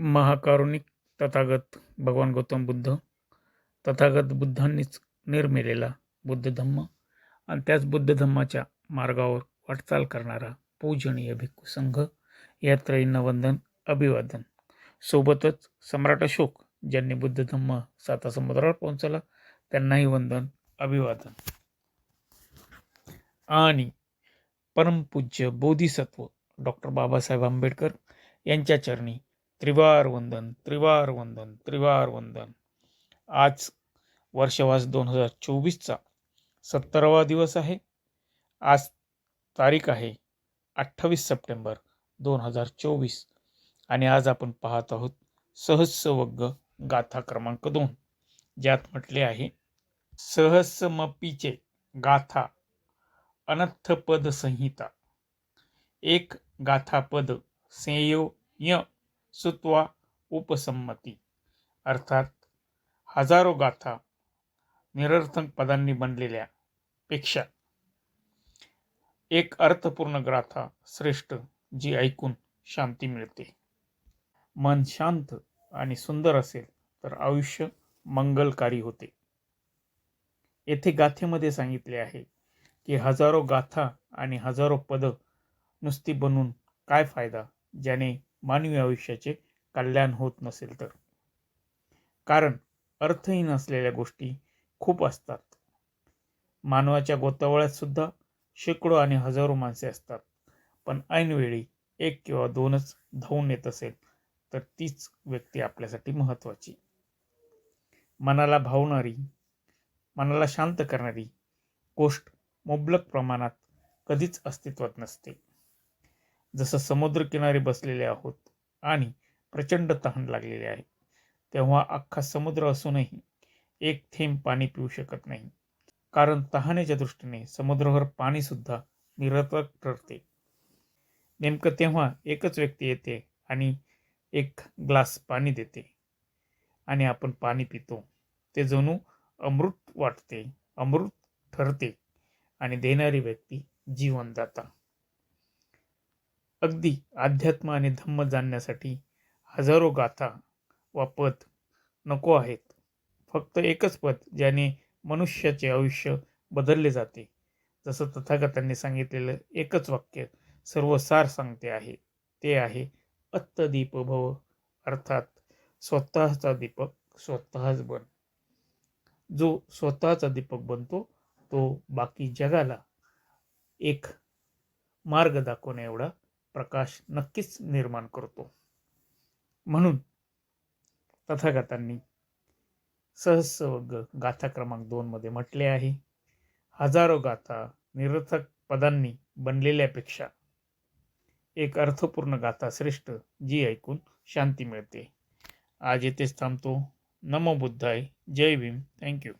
महाकारुणिक तथागत भगवान गौतम बुद्ध. तथागत बुद्धांनीच निर्मिलेला बुद्ध धम्म आणि त्याच बुद्ध धम्माच्या मार्गावर वाटचाल करणारा पूजनीय भिक्खू संघ या त्रयींना वंदन अभिवादन. सोबतच सम्राट अशोक ज्यांनी बुद्ध धम्म साता समुद्रावर पोहोचला त्यांनाही वंदन अभिवादन. आणि परमपूज्य बोधिसत्व डॉक्टर बाबासाहेब आंबेडकर यांच्या चरणी त्रिवार वंदन त्रिवार वंदन त्रिवार वंदन आज वर्षवास दोन हजार चोवीसचा सत्तरावा दिवस आहे. आज तारीख आहे अठ्ठावीस सप्टेंबर दोन हजार चोवीस आणि आज आपण पाहत आहोत सहस्रवग्ग गाथा क्रमांक दोन ज्यात म्हटले आहे सहस्रमपीचे गाथा अनर्थपद संहिता एक गाथापद सेयो य सुत्वा उपसंमती. अर्थात हजारो गाथा निरर्थक पदांनी बनलेल्या पेक्षा. एक अर्थपूर्ण गाथा श्रेष्ठ जी ऐकून शांती मिळते. मन शांत आणि सुंदर असेल तर आयुष्य मंगलकारी होते. येथे गाथेमध्ये सांगितले आहे की हजारो गाथा आणि हजारो पद नुसती बनून काय फायदा? ज्याने मानवी आयुष्याचे कल्याण होत नसेल तर. कारण अर्थहीन असलेल्या गोष्टी खूप असतात. मानवाच्या गोतावळ्यात सुद्धा शेकडो आणि हजारो माणसे असतात. पण ऐनवेळी एक किंवा दोनच धावून येत असेल तर तीच व्यक्ती आपल्यासाठी महत्त्वाची. मनाला भावणारी मनाला शांत करणारी गोष्ट मुबलक प्रमाणात कधीच अस्तित्वात नसते. जसं समुद्रकिनारी बसलेले आहोत आणि प्रचंड तहान लागलेले आहे तेव्हा अख्खा समुद्र असूनही एक थेंब पाणी पिऊ शकत नाही. कारण तहानेच्या दृष्टीने समुद्रावर पाणीसुद्धा निरर्थक ठरते. नेमकं तेव्हा एकच व्यक्ती येते आणि एक ग्लास पाणी देते आणि आपण पाणी पितो. ते जणू अमृत वाटते अमृत ठरते आणि देणारी व्यक्ती जीवनदाता. अगदी अध्यात्म आणि धम्म जाणण्यासाठी हजारो गाथा वा पद नको आहेत. फक्त एकच पद ज्याने मनुष्याचे आयुष्य बदलले जाते. जसं तथागतांनी सांगितलेलं एकच वाक्य सर्व सार सांगते आहे. ते आहे अत्तदीप भव अर्थात स्वतःचा दीपक स्वतःच बन. जो स्वतःचा दीपक बनतो तो बाकी जगाला एक मार्ग दाखवण्या एवढा प्रकाश नक्कीच निर्माण करतो. म्हणून तथागतांनी सहस्रवर्ग गाथा क्रमांक दोनमध्ये म्हटले आहे हजारो गाथा निरर्थक पदांनी बनलेल्यापेक्षा एक अर्थपूर्ण गाथा श्रेष्ठ जी ऐकून शांती मिळते. आज येथेच थांबतो. नमो बुद्धाय. जय भीम. थँक्यू